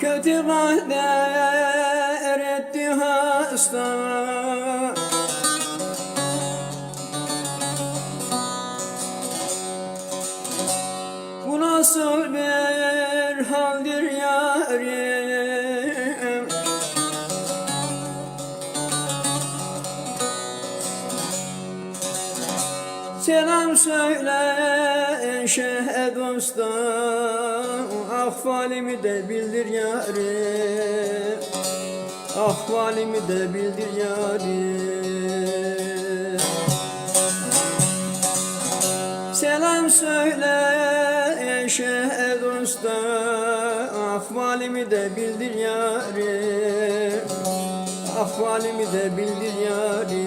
Kötü bahne eretti hasta. Bu nasıl bir haldir yarim Selam söyle eşe dosta. Ahvalimi de bildir yarim Ahvalimi de bildir yarim Selam söyle eşe dosta. Ahvalimi de bildir yarim Ahvalimi de bildir yarim